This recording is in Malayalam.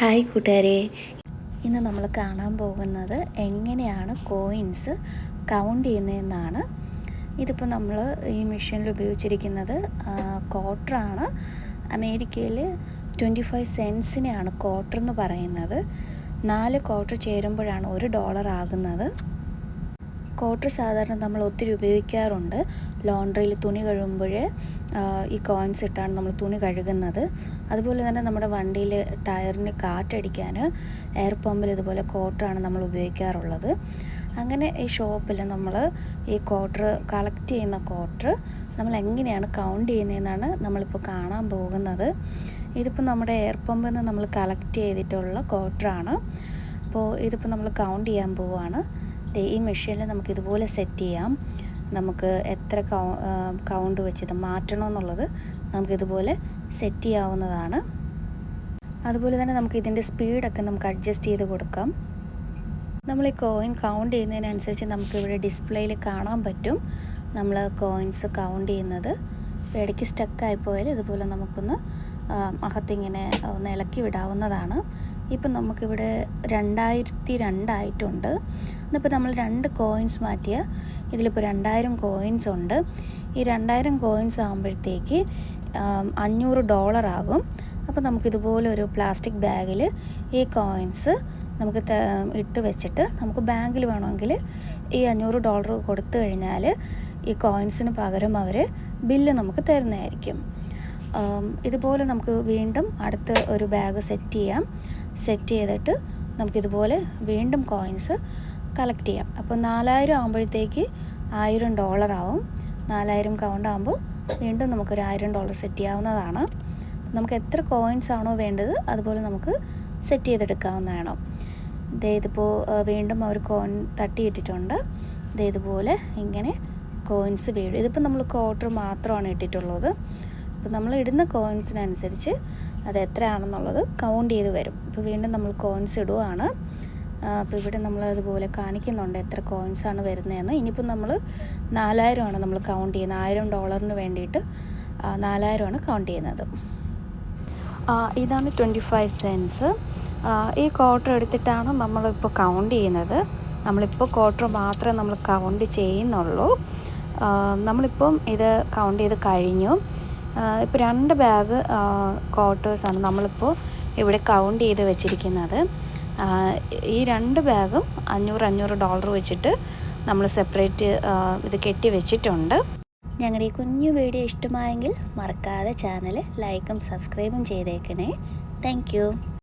ഹായ് കൂട്ടുകാരെ. ഇന്ന് നമ്മൾ കാണാൻ പോകുന്നത് എങ്ങനെയാണ് കോയിൻസ് കൗണ്ട് ചെയ്യുന്നതെന്നാണ്. ഇതിപ്പോൾ നമ്മൾ ഈ മെഷീനിൽ ഉപയോഗിച്ചിരിക്കുന്നത് ക്വാർട്ടറാണ് അമേരിക്കയിൽ ട്വന്റി ഫൈവ് സെൻസിനെയാണ് ക്വാർട്ടർ എന്ന് പറയുന്നത്. നാല് ക്വാർട്ടർ ചേരുമ്പോഴാണ് ഒരു ഡോളർ ആകുന്നത്. ക്വാർട്ടർ സാധാരണ നമ്മൾ ഒത്തിരി ഉപയോഗിക്കാറുണ്ട്. ലോണ്ടറിയിൽ തുണി കഴുകുമ്പോൾ ഈ കോയിൻസ് ഇട്ടാണ് നമ്മൾ തുണി കഴുകുന്നത്. അതുപോലെ തന്നെ നമ്മുടെ വണ്ടിയിൽ ടയറിന് കാറ്റടിക്കാൻ എയർ പമ്പിൽ ഇതുപോലെ കോട്ടറാണ് നമ്മൾ ഉപയോഗിക്കാറുള്ളത്. അങ്ങനെ ഈ ഷോപ്പിൽ നമ്മൾ ഈ ക്വാർട്ടർ കളക്ട് ചെയ്യുന്ന ക്വാർട്ടർ നമ്മൾ എങ്ങനെയാണ് കൗണ്ട് ചെയ്യുന്നതെന്നാണ് നമ്മളിപ്പോൾ കാണാൻ പോകുന്നത്. ഇതിപ്പോൾ നമ്മുടെ എയർ പമ്പിൽ നിന്ന് നമ്മൾ കളക്ട് ചെയ്തിട്ടുള്ള ക്വാർട്ടറാണ് അപ്പോൾ ഇതിപ്പോൾ നമ്മൾ കൗണ്ട് ചെയ്യാൻ പോവുകയാണ്. ഈ മെഷീനിൽ നമുക്ക് ഇതുപോലെ സെറ്റ് ചെയ്യാം. നമുക്ക് എത്ര കൗ കൗണ്ട് വെച്ചിത് മാറ്റണമെന്നുള്ളത് നമുക്കിതുപോലെ സെറ്റ് ചെയ്യാവുന്നതാണ്. അതുപോലെ തന്നെ നമുക്ക് ഇതിന്റെ സ്പീഡൊക്കെ നമുക്ക് അഡ്ജസ്റ്റ് ചെയ്ത് കൊടുക്കാം. നമ്മൾ ഈ കോയിൻ കൗണ്ട് ചെയ്യുന്നതിനനുസരിച്ച് നമുക്ക് ഇവിടെ ഡിസ്പ്ലേയിൽ കാണാൻ പറ്റും. നമ്മൾ കോയിൻസ് കൗണ്ട് ചെയ്യുന്നത്. ഇടയ്ക്ക് സ്റ്റക്കായി പോയാൽ ഇതുപോലെ നമുക്കൊന്ന് അകത്തിങ്ങനെ ഒന്ന് ഇളക്കി വിടാവുന്നതാണ്. ഇപ്പം നമുക്കിവിടെ രണ്ടായിരത്തി രണ്ടായിട്ടുണ്ട്. ഇന്നിപ്പോൾ നമ്മൾ രണ്ട് കോയിൻസ് മാറ്റിയ ഇതിലിപ്പോൾ രണ്ടായിരം കോയിൻസ് ഉണ്ട്. ഈ രണ്ടായിരം കോയിൻസ് ആകുമ്പോഴത്തേക്ക് അഞ്ഞൂറ് ഡോളർ ആകും. അപ്പോൾ നമുക്കിതുപോലെ ഒരു പ്ലാസ്റ്റിക് ബാഗിൽ ഈ കോയിൻസ് നമുക്ക് ഇട്ട് വെച്ചിട്ട് നമുക്ക് ബാങ്കിൽ വേണമെങ്കിൽ ഈ അഞ്ഞൂറ് ഡോളർ കൊടുത്തു കഴിഞ്ഞാൽ ഈ കോയിൻസിന് പകരം അവർ ബില്ല് നമുക്ക് തരുന്നതായിരിക്കും. ഇതുപോലെ നമുക്ക് വീണ്ടും അടുത്ത ഒരു ബാഗ് സെറ്റ് ചെയ്യാം. സെറ്റ് ചെയ്തിട്ട് നമുക്കിതുപോലെ വീണ്ടും കോയിൻസ് കളക്ട് ചെയ്യാം. അപ്പോൾ നാലായിരം ആകുമ്പോഴത്തേക്ക് ആയിരം ഡോളർ ആവും. നാലായിരം കൗണ്ട് ആകുമ്പോൾ വീണ്ടും നമുക്കൊരു ആയിരം ഡോളർ സെറ്റ് ചെയ്യാവുന്നതാണ്. നമുക്ക് എത്ര കോയിൻസ് ആണോ വേണ്ടത് അതുപോലെ നമുക്ക് സെറ്റ് ചെയ്തെടുക്കാവുന്നതാണ്. ദേ ഇതിപ്പോൾ വീണ്ടും അവർ കോയിൻ തട്ടിയിട്ടിട്ടുണ്ട് ദേ ഇതുപോലെ ഇങ്ങനെ കോയിൻസ് വീഴും. ഇതിപ്പോൾ നമ്മൾ ക്വാർട്ടർ മാത്രമാണ് ഇട്ടിട്ടുള്ളത്. അപ്പോൾ നമ്മൾ ഇടുന്ന കോയിൻസിനനുസരിച്ച് അത് എത്രയാണെന്നുള്ളത് കൗണ്ട് ചെയ്ത് വരും. ഇപ്പോൾ വീണ്ടും നമ്മൾ കോയിൻസ് ഇടുവാണ്. അപ്പോൾ ഇവിടെ നമ്മൾ അതുപോലെ കാണിക്കുന്നുണ്ട് എത്ര കോയിൻസ് ആണ് വരുന്നതെന്ന്. ഇനിയിപ്പോൾ നമ്മൾ നാലായിരമാണ് നമ്മൾ കൗണ്ട് ചെയ്യുന്നത്. ആയിരം ഡോളറിന് വേണ്ടിയിട്ട് നാലായിരമാണ് കൗണ്ട് ചെയ്യുന്നത്. ഇതാണ് ട്വന്റി ഫൈവ് സെൻസ് ഈ ക്വാർട്ടർ എടുത്തിട്ടാണ് നമ്മളിപ്പോൾ കൗണ്ട് ചെയ്യുന്നത്. നമ്മളിപ്പോൾ ക്വാർട്ടർ മാത്രമേ നമ്മൾ കൗണ്ട് ചെയ്യുന്നുള്ളൂ. നമ്മളിപ്പം ഇത് കൗണ്ട് ചെയ്ത് കഴിഞ്ഞു. ഇപ്പോൾ രണ്ട് ബാഗ് ക്വാർട്ടേഴ്സാണ് നമ്മളിപ്പോൾ ഇവിടെ കൗണ്ട് ചെയ്ത് വെച്ചിരിക്കുന്നത്. ഈ രണ്ട് ബാഗും അഞ്ഞൂറ് അഞ്ഞൂറ് ഡോളർ വെച്ചിട്ട് നമ്മൾ സെപ്പറേറ്റ് ഇത് കെട്ടി വെച്ചിട്ടുണ്ട്. ഞങ്ങളുടെ ഈ കുഞ്ഞു വീഡിയോ ഇഷ്ടമായെങ്കിൽ മറക്കാതെ ചാനൽ ലൈക്കും സബ്സ്ക്രൈബും ചെയ്തേക്കണേ. താങ്ക്